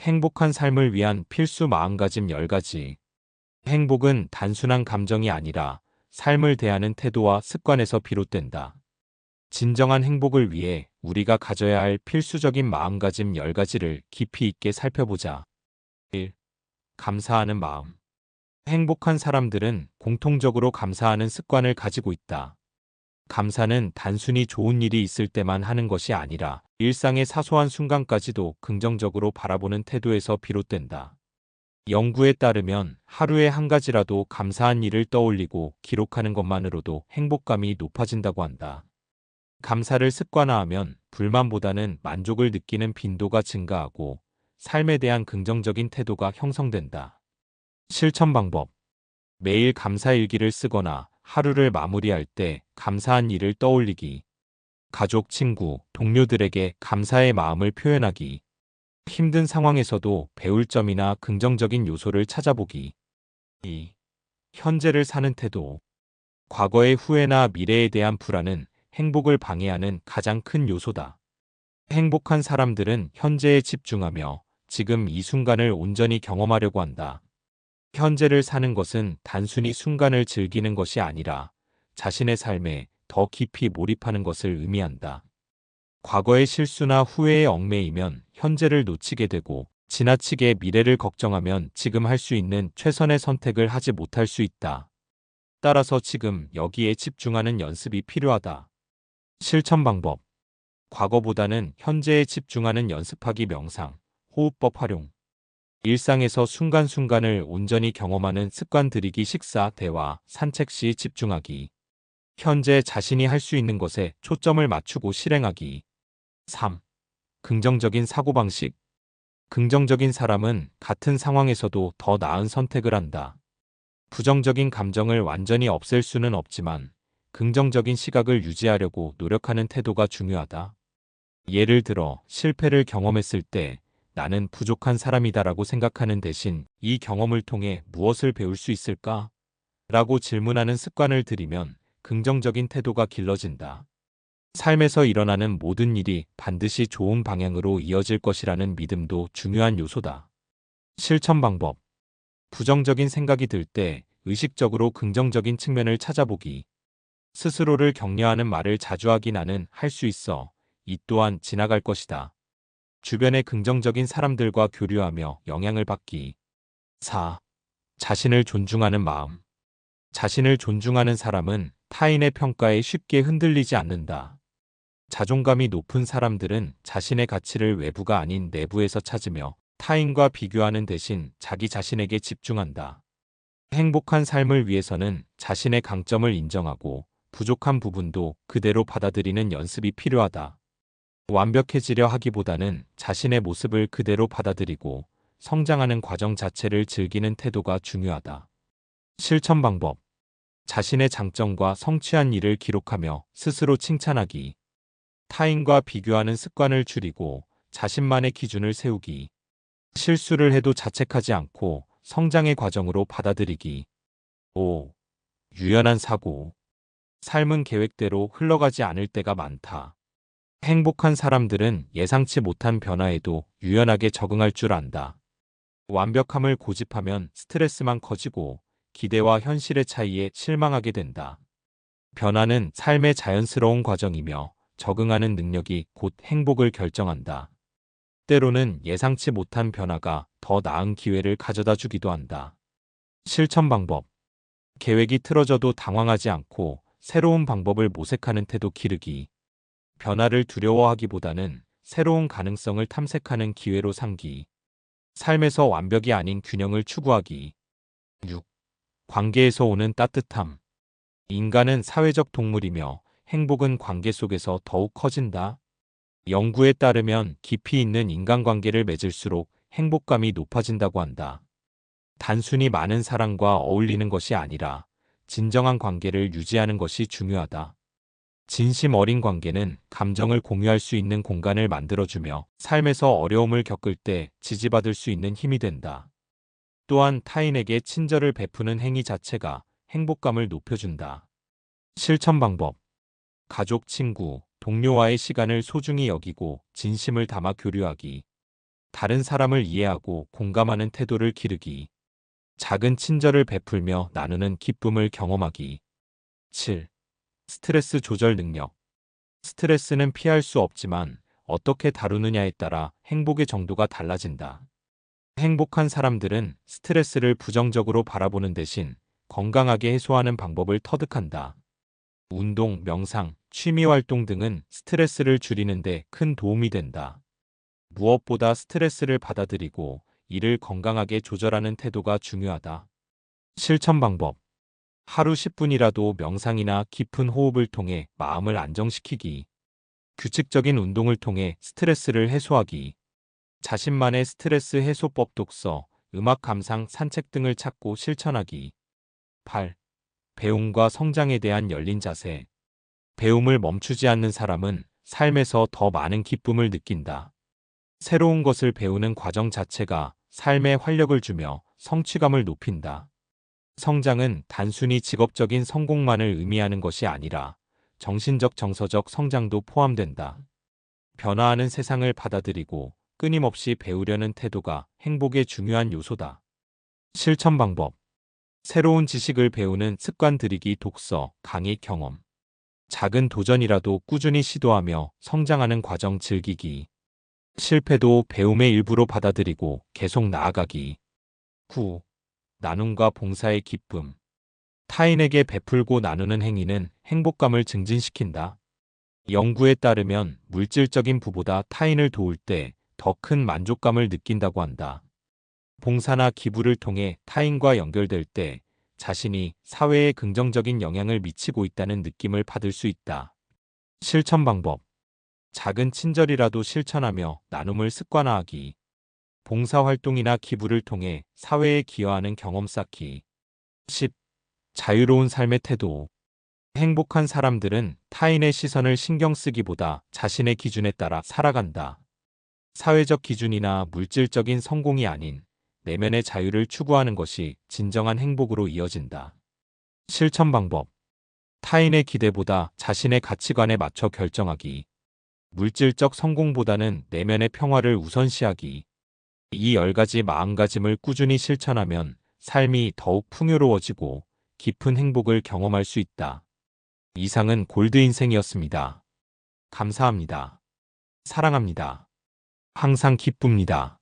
행복한 삶을 위한 필수 마음가짐 10가지. 행복은 단순한 감정이 아니라 삶을 대하는 태도와 습관에서 비롯된다. 진정한 행복을 위해 우리가 가져야 할 필수적인 마음가짐 10가지를 깊이 있게 살펴보자. 1. 감사하는 마음. 행복한 사람들은 공통적으로 감사하는 습관을 가지고 있다. 감사는 단순히 좋은 일이 있을 때만 하는 것이 아니라 일상의 사소한 순간까지도 긍정적으로 바라보는 태도에서 비롯된다. 연구에 따르면 하루에 한 가지라도 감사한 일을 떠올리고 기록하는 것만으로도 행복감이 높아진다고 한다. 감사를 습관화하면 불만보다는 만족을 느끼는 빈도가 증가하고 삶에 대한 긍정적인 태도가 형성된다. 실천 방법. 매일 감사 일기를 쓰거나 하루를 마무리할 때 감사한 일을 떠올리기. 가족, 친구, 동료들에게 감사의 마음을 표현하기. 힘든 상황에서도 배울 점이나 긍정적인 요소를 찾아보기. 2. 현재를 사는 태도. 과거의 후회나 미래에 대한 불안은 행복을 방해하는 가장 큰 요소다. 행복한 사람들은 현재에 집중하며 지금 이 순간을 온전히 경험하려고 한다. 현재를 사는 것은 단순히 순간을 즐기는 것이 아니라 자신의 삶에 더 깊이 몰입하는 것을 의미한다. 과거의 실수나 후회에 얽매이면 현재를 놓치게 되고 지나치게 미래를 걱정하면 지금 할 수 있는 최선의 선택을 하지 못할 수 있다. 따라서 지금 여기에 집중하는 연습이 필요하다. 실천 방법. 과거보다는 현재에 집중하는 연습하기 명상, 호흡법 활용. 일상에서 순간순간을 온전히 경험하는 습관 들이기 식사, 대화, 산책 시 집중하기. 현재 자신이 할 수 있는 것에 초점을 맞추고 실행하기. 3. 긍정적인 사고방식. 긍정적인 사람은 같은 상황에서도 더 나은 선택을 한다. 부정적인 감정을 완전히 없앨 수는 없지만 긍정적인 시각을 유지하려고 노력하는 태도가 중요하다. 예를 들어 실패를 경험했을 때 나는 부족한 사람이다라고 생각하는 대신 이 경험을 통해 무엇을 배울 수 있을까? 라고 질문하는 습관을 들이면 긍정적인 태도가 길러진다. 삶에서 일어나는 모든 일이 반드시 좋은 방향으로 이어질 것이라는 믿음도 중요한 요소다. 실천 방법. 부정적인 생각이 들 때 의식적으로 긍정적인 측면을 찾아보기. 스스로를 격려하는 말을 자주 하기 나는 할 수 있어. 이 또한 지나갈 것이다. 주변의 긍정적인 사람들과 교류하며 영향을 받기. 4. 자신을 존중하는 마음. 자신을 존중하는 사람은 타인의 평가에 쉽게 흔들리지 않는다. 자존감이 높은 사람들은 자신의 가치를 외부가 아닌 내부에서 찾으며 타인과 비교하는 대신 자기 자신에게 집중한다. 행복한 삶을 위해서는 자신의 강점을 인정하고 부족한 부분도 그대로 받아들이는 연습이 필요하다. 완벽해지려 하기보다는 자신의 모습을 그대로 받아들이고 성장하는 과정 자체를 즐기는 태도가 중요하다. 실천 방법. 자신의 장점과 성취한 일을 기록하며 스스로 칭찬하기. 타인과 비교하는 습관을 줄이고 자신만의 기준을 세우기. 실수를 해도 자책하지 않고 성장의 과정으로 받아들이기. 5. 유연한 사고. 삶은 계획대로 흘러가지 않을 때가 많다. 행복한 사람들은 예상치 못한 변화에도 유연하게 적응할 줄 안다. 완벽함을 고집하면 스트레스만 커지고 기대와 현실의 차이에 실망하게 된다. 변화는 삶의 자연스러운 과정이며 적응하는 능력이 곧 행복을 결정한다. 때로는 예상치 못한 변화가 더 나은 기회를 가져다 주기도 한다. 실천 방법. 계획이 틀어져도 당황하지 않고 새로운 방법을 모색하는 태도 기르기. 변화를 두려워하기보다는 새로운 가능성을 탐색하는 기회로 삼기. 삶에서 완벽이 아닌 균형을 추구하기. 6. 관계에서 오는 따뜻함. 인간은 사회적 동물이며 행복은 관계 속에서 더욱 커진다. 연구에 따르면 깊이 있는 인간관계를 맺을수록 행복감이 높아진다고 한다. 단순히 많은 사람과 어울리는 것이 아니라 진정한 관계를 유지하는 것이 중요하다. 진심 어린 관계는 감정을 공유할 수 있는 공간을 만들어주며 삶에서 어려움을 겪을 때 지지받을 수 있는 힘이 된다. 또한 타인에게 친절을 베푸는 행위 자체가 행복감을 높여준다. 실천 방법. 가족, 친구, 동료와의 시간을 소중히 여기고 진심을 담아 교류하기. 다른 사람을 이해하고 공감하는 태도를 기르기. 작은 친절을 베풀며 나누는 기쁨을 경험하기. 7. 스트레스 조절 능력. 스트레스는 피할 수 없지만 어떻게 다루느냐에 따라 행복의 정도가 달라진다. 행복한 사람들은 스트레스를 부정적으로 바라보는 대신 건강하게 해소하는 방법을 터득한다. 운동, 명상, 취미 활동 등은 스트레스를 줄이는데 큰 도움이 된다. 무엇보다 스트레스를 받아들이고 이를 건강하게 조절하는 태도가 중요하다. 실천 방법. 하루 10분이라도 명상이나 깊은 호흡을 통해 마음을 안정시키기. 규칙적인 운동을 통해 스트레스를 해소하기. 자신만의 스트레스 해소법 독서, 음악 감상, 산책 등을 찾고 실천하기. 8. 배움과 성장에 대한 열린 자세. 배움을 멈추지 않는 사람은 삶에서 더 많은 기쁨을 느낀다. 새로운 것을 배우는 과정 자체가 삶에 활력을 주며 성취감을 높인다. 성장은 단순히 직업적인 성공만을 의미하는 것이 아니라 정신적 정서적 성장도 포함된다. 변화하는 세상을 받아들이고 끊임없이 배우려는 태도가 행복의 중요한 요소다. 실천 방법. 새로운 지식을 배우는 습관 들이기 독서, 강의 경험. 작은 도전이라도 꾸준히 시도하며 성장하는 과정 즐기기. 실패도 배움의 일부로 받아들이고 계속 나아가기. 9. 나눔과 봉사의 기쁨. 타인에게 베풀고 나누는 행위는 행복감을 증진시킨다. 연구에 따르면 물질적인 부보다 타인을 도울 때 더 큰 만족감을 느낀다고 한다. 봉사나 기부를 통해 타인과 연결될 때 자신이 사회에 긍정적인 영향을 미치고 있다는 느낌을 받을 수 있다. 실천 방법. 작은 친절이라도 실천하며 나눔을 습관화하기. 봉사활동이나 기부를 통해 사회에 기여하는 경험 쌓기. 10. 자유로운 삶의 태도. 행복한 사람들은 타인의 시선을 신경 쓰기보다 자신의 기준에 따라 살아간다. 사회적 기준이나 물질적인 성공이 아닌 내면의 자유를 추구하는 것이 진정한 행복으로 이어진다. 실천 방법. 타인의 기대보다 자신의 가치관에 맞춰 결정하기. 물질적 성공보다는 내면의 평화를 우선시하기. 이열 가지 마음가짐을 꾸준히 실천하면 삶이 더욱 풍요로워지고 깊은 행복을 경험할 수 있다. 이상은 골드 인생이었습니다. 감사합니다. 사랑합니다. 항상 기쁩니다.